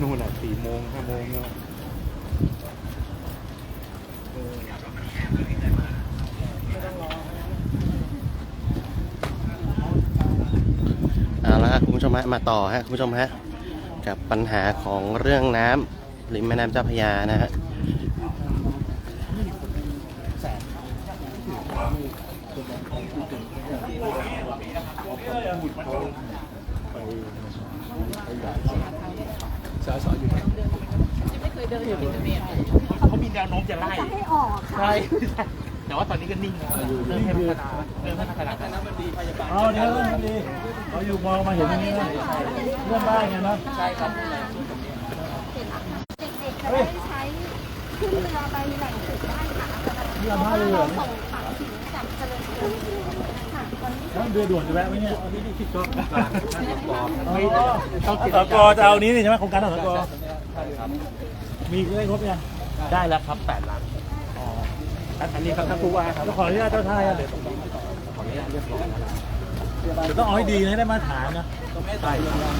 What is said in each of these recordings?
นู่นอะสี่โมงห้าโมงเนี่ยเอาละครับคุณผู้ชมฮะมาต่อฮะคุณผู้ชมฮะกับปัญหาของเรื่องน้ำริมแม่น้ำเจ้าพระยานะฮะ เขามีแนวโน้มจะไล่จะให้ออกค่ะใช่แต่ว่าตอนนี้ก็นิ่งแล้วเริ่มพัฒนาเริ่มพัฒนาแล้วมันดีพยาบาลเอาเดี๋ยวมันดีเขาอยู่มองมาเห็นอย่างนี้นะเรื่องได้ไงเนาะใช่ครับเด็กๆจะได้ใช้ขึ้นเรือไปแหล่งจุดได้ค่ะเพราะว่าเราส่งฝังถึงจากเจริญกรุงค่ะตอนนี้ แล้วเดือด่วนจะแวะไหมเนี่ยก็บอกอ๋อไม่สต้องกจะเอานี้นี่ใช่ไหมโครงการสกมีได้ครบยังได้แล้วครับแปดล้านอันนี้ครับท่านผู้ว่าครับขออนุญาตเจ้าท่าเดี๋ยวขออนุญาตเรียบร้อยแล้วเดี๋ยวต้องเอาให้ดีนะได้มาตรฐานนะใช่ครับ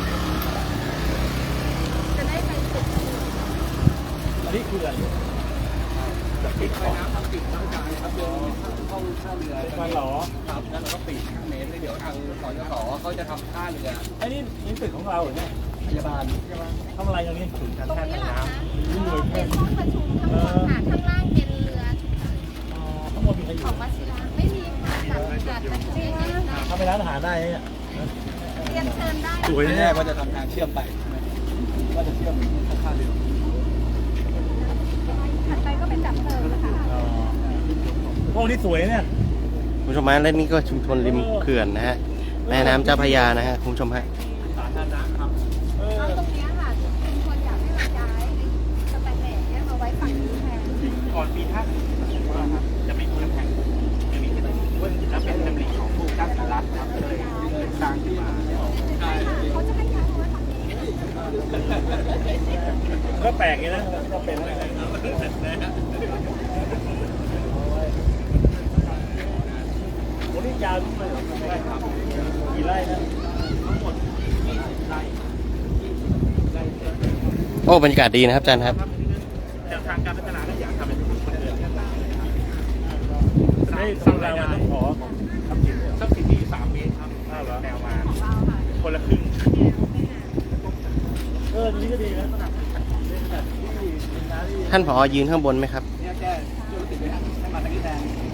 จะได้ไปจุดอันนี้คืออะไร จะปิดของน้ำทำปิดทั้งการครับเดินห้องท่าเรือเป็นการหรอครับแล้วเราก็ปิด5เมตรแล้วเดี๋ยวทางสยศเขาจะทำท่าเรือไอ้นี่นี่ตึกของเราเหรอเนี่ยพยาบาลทำอะไรอย่างนี้ศูนย์การตรงแพทย์นี้ทางเหรอน้คะเป็นห้องประชุมข้างบนค่ะข้างล่างเป็นเรือฉุกเฉินอ๋อข้างบนมีใครอขยู่องวชิระไม่มีค่ะจัดจัดเรียนทำไปร้านอาหารได้เนี่ยเรียนเชิญได้สวยำนะแน่เนี่ยว่าจะทำทางเชื่อมไปว่าจะเชื่อมท่าเรือ ถัดไปก็เป็นดับเพลิงนะคะอ๋อพวกนี้สวยเนี่ย คุณผู้ชมฮะและนี่ก็ชุมชนริมเขื่อนนะฮะแม่น้ำเจ้าพระยานะฮะคุณผู้ชมฮะ สาธารณะครับ เออ เอาตรงเนี้ยค่ะชุมชนอยากให้เราย้ายสแตนเลสเนี่ยมาไว้ฝั่งนี้แทน ก่อนปีห้าสิบว่าครับจะไม่มีน้ำแข็งจะมีแค่ตรงนี้ว่าจะเป็นดำริของผู้ตั้งสรัฐครับเลยเลยสร้างขึ้นมา เขาจะให้ย้ายมาไว้ฝั่งนี้ ก็แปลกอย่างนี้นะก็เป็น โอ้นี่ยาวด้วยเหรอกี่ไร่นะโอ้บรรยากาศดีนะครับอาจารย์ครับแต่ทางการพัฒนาก็อยากทำเป็นคนเดินแค่ไหนให้สร้างรายงานต้องขอทำกินเนี่ยสักสิบปีสามเมตรครับแนวมาของเราค่ะคนละครึ่งเออตรงนี้ก็ดีนะเป็นแบบที่เป็นน้ำที่ท่านผอยืนข้างบนไหมครับเนี่ยแค่ช่วยติดไปให้มาทางนี้แทน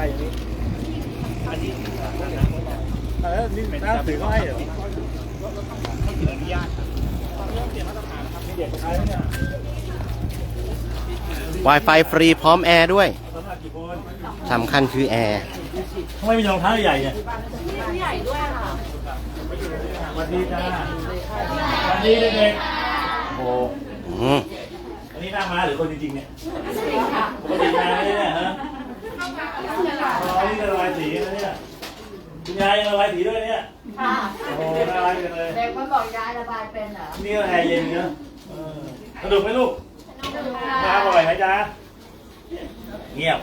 อันนี้ที่ใครอันนี้อันนี้เออนี่หน้าสื่อก็ให้เหรอต้องขออนุญาตตอนนี้เปลี่ยมาตรฐานครับเด็กใช้ไหมเนี่ย Wi-Fi ฟรีพร้อมแอร์ด้วยสำคัญคือแอร์ทำไมมีรองเท้าใหญ่เนี่ยใหญ่ด้วยค่ะสวัสดีจ้าสวัสดีเด็กๆโอ้อันนี้หน้ามาหรือคนจริงๆเนี่ยปกติมาเนี่ยฮะ อ๋อนี่ระบายสีนะเนี่ยคุณยายยังระบายสีด้วยเนี่ยค่ะโอ้ระบายกันเลยเด็กมันบอกยายระบายเป็นเหรอนี่ก็แอร์เย็นเนอะเออสนุกไหมลูกมาบ่อยไหมจ๊ะเงียบ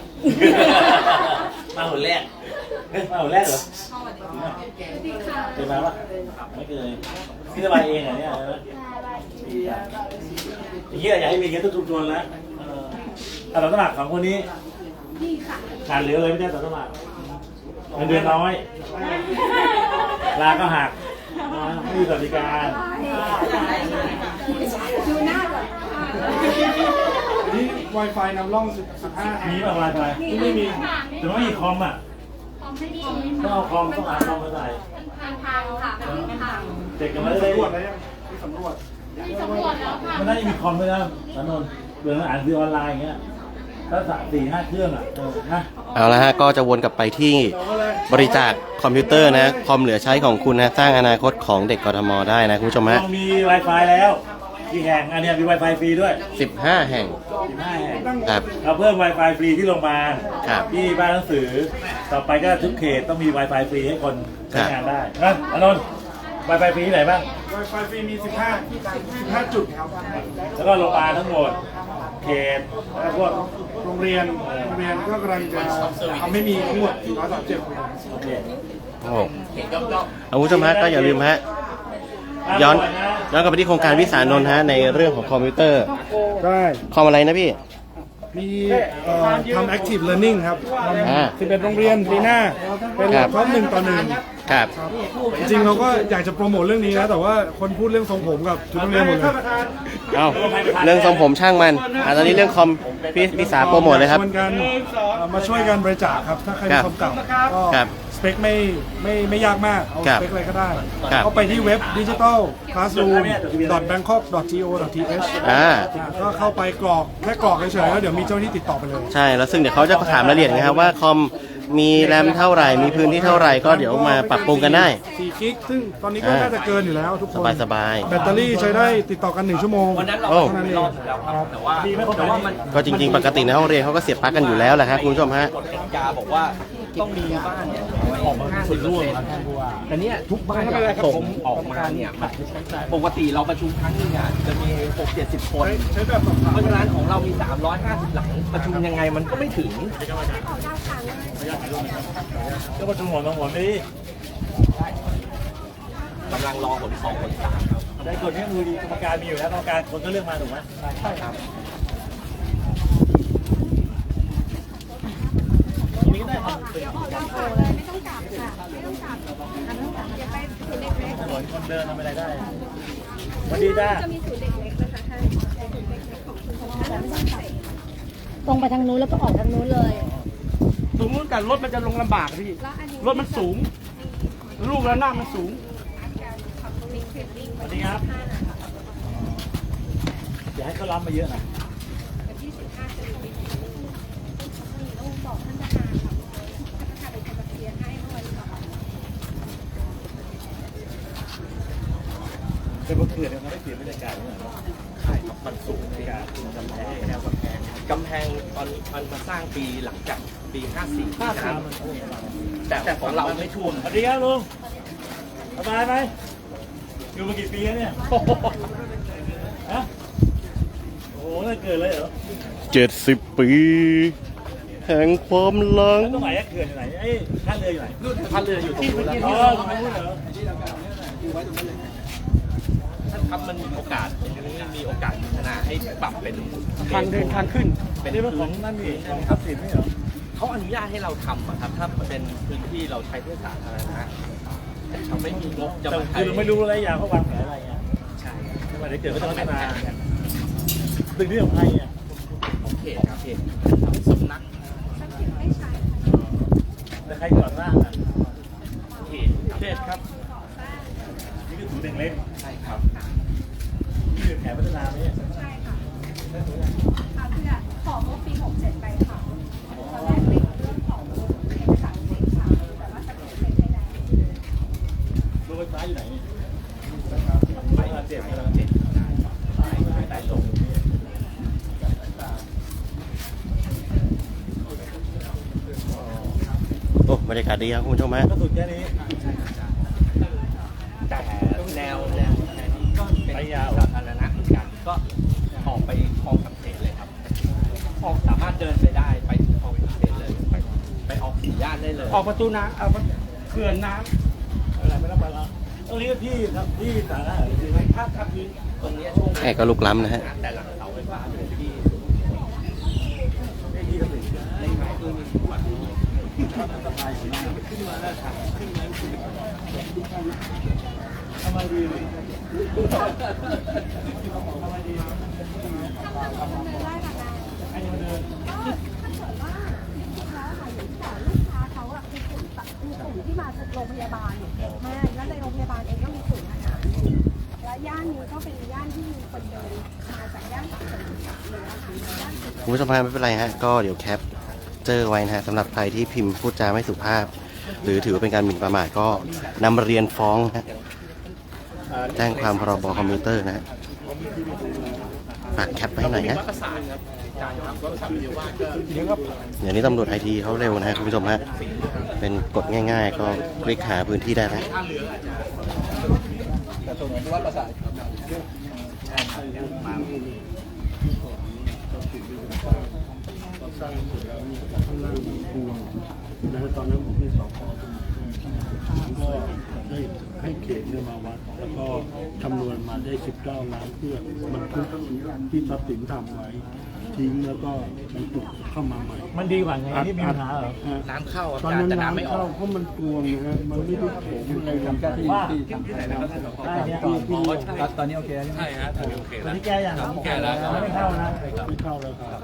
มาคนแรกเฮ้ยมาคนแรกเหรอเคยมาปะไม่เคยพี่สบายเองเหรอเนี่ยดีอะอย่างนี้อยากให้มีอย่างนี้ทุกชุมชนแล้วเออแต่เราสมัครของคนนี้ ดีค่ะ ขาดเหลือเลยไม่ได้แต่สมัครเงินเดือนน้อย ลาก็หักนะไม่มีสวัสดิการดูหน้าก่อนนี่ Wi-Fi นำร่อง15มีป่ะวายไปไม่มี แต่ว่ามีคอมอะของไม่ดีต้องเอาคอมต้องหาคอมมาใส่ทางทางค่ะเป็นทางเด็กกันไม่ได้สำรวจแล้วยังมีสำรวจมีสำรวจแล้วค่ะมันน่าจะมีคอมด้วยนะสนนท์เบื่ออ่านซื้อออนไลน์อย่างเงี้ย ถ้าสามสี่ห้าเครื่องอะเออนะเอาละฮะก็จะวนกลับไปที่บริจาคคอมพิวเตอร์นะคอมเหลือใช้ของคุณนะสร้างอนาคตของเด็กกทมได้นะคุณผู้ชมฮะต้องมี Wi-Fi แล้วกี่แห่งอันเนี้ยมี Wi-Fi ฟรีด้วย15 แห่ง15แห่งครับ เราเพิ่ม Wi-Fi ฟรีที่โรงพยาบาลครับ ที่บ้านหนังสือ ต่อไปก็ทุกเขตต้องมี Wi-Fi ฟรีให้คนใช้ครับงานได้นะอานนท์ Wi-Fi ฟรีที่ไหนบ้าง Wi-Fi ฟรีมี 15 15 จุดครับแล้วก็โรงพยาบาลทั้งหมด เขตแล้วก็พวก โรงเรียนโรงเรียนก็กำลังจะทำให้มีทั้งหมด437โรงเรียนโอเคโอ้โหเอาคุณผู้ชมฮะก็อย่าลืมฮะย้อนย้อนกลับไปที่โครงการวิสานนท์ฮะในเรื่องของคอมพิวเตอร์ได้คอมอะไรนะพี่ มีเอ่อทำ active learning ครับทอ่าำ11โรงเรียนปีหน้า เป็นครับคอร์สหนึ่งต่อหนึ่ง ครับ จริงๆเราก็อยากจะโปรโมทเรื่องนี้นะ แต่ว่าคนพูดเรื่องทรงผมกับชุดโรงเรียนหมดเลยเอาเรื่องทรงผมช่างมันอะตอนนี้เรื่องคอมพี่พี่สาโปรโมทเลยครับ ชวนกันเอ่อมาช่วยกันบริจาคครับ ถ้าใครคมีรับคอมเก่าก็ครับสเปคไม่ไม่ไม่ยากมาก เอาครัสบเปคอะไรก็ได้ครับ เข้าไปที่เว็บ digital classroom bangkok go th อ่า ก็เข้าไปกรอกแค่กรอกเฉยๆแล้วเดี๋ยวมีเจ้าหน้าที่ติดต่อไปเลย ใช่ แล้วซึ่งเดี๋ยวเขาจะถามรายละเอียดนะครับว่าคอม มีแรมเท่าไหร่ มีพื้นที่เท่าไหร่ก็เดี๋ยวมาปรับปรุงกันได้4กิกซึ่งตอนนี้ก็อ่า น่าจะเกินอยู่แล้วทุกคสน บายสบาย แบตเตอรี่ใช้ได้ติดต่อกัน1ชั่วโมง วันนั้นเราโอ้เท่านั้นเองครับ แต่ว่าแต่ว่ามันก็จริง ๆ ปกติในห้องเรียนเขาก็เสียบปลั๊กกันอยู่แล้วแหละครับคุณผู้ชมฮะ กฎกติกาบอกว่าต้องมีบ้านเนี่ยออกมาห้าสิบเปอร์เซ็นต์แต่เนี่ยทุกบ้านเนี่ยส่งออกมาเนี่ยมันปกติเราประชุมครั้งหนึงอะจะมีหกเจ็ดสิบคน ใช้แบบสอบถามเพราะฉะนั้นของเรามี 350 หลัง ประชุมยังไงมันก็ไม่ถึงก็ ก็ประชุมหัวน้องหัวไม่กำลังรอผลสองผลสามครับได้คนนี้มือดีกรรมการมีอยู่แล้วกรรมการคนก็เลือกมาถูกไหมใช่ครับทีนี้ได้ครับเดี๋ยวออกจากโถเลยไม่ต้องกลับค่ะไม่ต้องกลับไม่ต้องกลับอย่าไปศูนย์เด็กเล็กเหมือนคนเดินทำอะไรได้วัสดีจ้าจะมีศูนย์เด็กเล็กนะคะท่านศูนย์เล็กของชุมชนแต่ไม่ต้องกลับตรงไปทางนู้นแล้วก็ออกทางนู้นเลย แต่รถมันจะลงลำบากพี่แล้วอันนี้รถมันสูง ลูกแล้วหน้ามันสูงการขับตรงนี้เทรนนิ่งสวัสดีครับอย่าให้เขาล้ำมาเยอะนะวันที่สิบห้าจะมีมีต้องบอกท่านประธานค่ะท่านประธานเป็นคนมาเคลียร์ให้เมื่อวันก่อนเป็นเมื่อคืนเนี่ยเขาได้เปลี่ยนบรรยากาศเนี่ยเหรอใช่ครับมันสูงบรรยากาศกำแพงแนวกำแพงกำแพงตอนมันมาสร้างปีหลังจาก ปี54ห้านะคสารัมบแต่แต่ของเราไม่ท่วมสวัสดีครับลุงสบายไหมอยู่มากี่ปีแล้วเนี่ยฮะโอ้โหน่าเกิดเลยเหรอเจ็ดสิบปี แห่งความหลังแล้วตรงไหนอะเขื่อนอยู่ไหนไอ้ท่าเรืออยู่ไหนท่าเรืออยู่ตรงนู้นแล้วอ๋ก็อตรงนู้นเหรอท่านครับมันมีโอกาสมีโอกาสพัฒนาให้ปรับเป็นทางเดินทางขึ้น เป็นเรื่องของนั่นนี่ของทรัพย์สินไม่เหรอ เขาอนุญาตให้เราทำอะครับ ถ้าเป็นพื้นที่เราใช้เพื่อสาธารณะแต่เขาไม่มีงบจะแต่มาคือเราไม่รู้อะไรอย่างเขาวางแผนอะไรเงี้ยใช่ไม่ว่าเดี๋ยวเกิดก็ต้องพัฒนาตึกนี้ของใครอะ ของเขตครับเขตสำนัก ทรัพย์สินไม่ใช้ แต่ใครก่อนร่างอะ เขต เทศครับ นี่คือศูนย์เด็กเล็ก ใช่ครับ ที่เป็นแผนพัฒนาไหมเนี่ย ใช่ค่ะค่ะเพื่อของงบปี 67 ไปค่ะตอนแรกติดเรื่องของเอกสารสิทธิ์ค่ะ แต่ว่าจะเป็นให้ได้ รถไฟฟ้าอยู่ไหนเนี่ยไปมาเจ็บไปมาเจ็บไปไปไหนลง โอ้บรรยากาศดีครับคุณผู้ชมฮะก็สุดแค่นี้แต่แนวแนวแนวนี้ก็เป็นไปยาวสาธารณะเหมือนกันก็ออกไปคลองสำเพ็จเลยครับคลองสามารถเดินไปได้ไปถึงคลองสำเพ็จเลยไปไปออกสี่ย่านได้เลย ออกประตูน้ำเอาเขื่อนน้อะไรไม่ต้องไปแล้ว ตรงนี้ก็ที่ครับที่สาธารณะจริงไหมถ้าถ้าพื้นตรงเนี้ยช่วงแค่ก็ลุกล้ำนะฮะ แต่หลังเสาไฟฟ้าเลยที่ที่ทำสินทำไมดีเลยทำไมดี คุณผู้ชมฮะไม่เป็นไรฮะก็เดี๋ยวแคปเจอไว้นะฮะสำหรับใครที่พิมพ์พูดจาไม่สุภาพ หรือถือว่าเป็นการหมิ่นประมาทก็นำมาเรียนฟ้องนะฮะแจ้งความพรบคอมพิวเตอร์นะฮะฝากแคปไว้หน่อยนะประสานครับการครับก็สามารถว่าก็เดี๋ยวนี้ตำรวจไอทีเขาเร็วนะฮะคุณผู้ชมฮะเป็นกฎง่าย ๆ ก็คลิกหาพื้นที่ได้แล้วส สร้างเสร็จแล้วเนี่ยข้างล่างมันพวงนะฮะตอนนั้นผมที่สพสมุทรผมก็ได้ให้เขตเนี่ยมาวัด แล้วก็คำนวณมาได้ 19 ล้านเพื่อมันทุกที่ทรัพย์สินทำไว้ ทิ้งแล้วก็บรรทุกเข้ามาใหม่ มันดีกว่าไงนี่มีปัญหาเหรอ ฮะน้ำเข้าตอนนั้นน้ำเข้าเพราะมันกวงนะฮะมันไม่ได้โถมอะไรกันที่ว่าที่ได้เนี่ยที่ที่ตอนนี้โอเคใช่ฮะโอเคตอนนี้แก้ยังแก้แล้วไม่เข้านะไม่เข้าแล้วครับ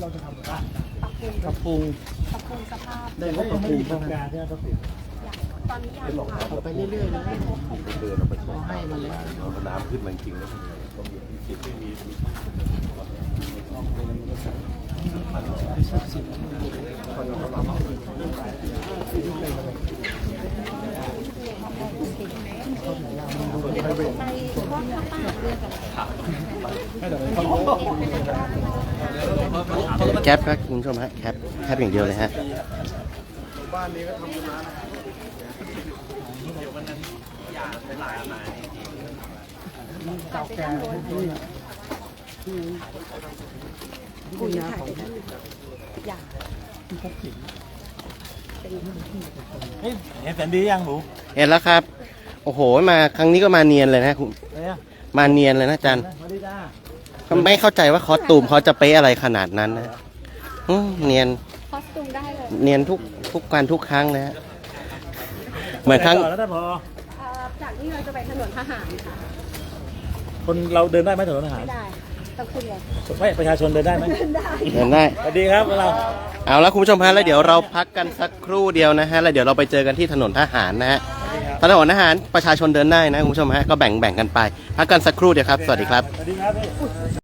เราจะทำบ้านกระปุงปรับปรุงสภาพได้ก็กระไม่ปุงมีโครงการที่จะต้องติดตอนนี้ยังค่ะไปเรื่อยๆนะน้ำขึ้นมาจริงแล้ว แคปครับคุณผู้ชมฮะแคปแคปอย่างเดียวเลยฮะคุยถ่ายไป ได้อยากเฮ้ยเห็นแสนดียังหนูเห็นแล้วครับ โอ้โห มาครั้งนี้ก็มาเนียนเลยนะคุณเนี่ยมาเนียนเลยนะอาจันสวัสดีจ้าก็ไม่เข้าใจว่าคอสตูมเขาจะเป๊ะอะไรขนาดนั้นนะอืมเนียนคอสตูมได้เลยเนียนทุกทุกการทุกครั้งนะฮะเหมือนครั้งต่อแล้วถ้าพอเอ่อจากนี้เราจะไปถนนทหารค่ะคนเราเดินได้ไหมถนนทหารไม่ได้ ต้องขึ้นเลยไม่ประชาชนเดินได้ไหมขึ้นได้เดินได้ สวัสดีครับเรา เอาละคุณผู้ชมฮะแล้วเดี๋ยวเราพักกันสักครู่เดียวนะฮะแล้วเดี๋ยวเราไปเจอกันที่ถนนทหารนะฮะถนนทหารประชาชนเดินได้นะคุณผู้ชมฮะก็แบ่งแบ่งกันไป พักกันสักครู่เดียวครับ สวัสดีครับ สวัสดีครับพี่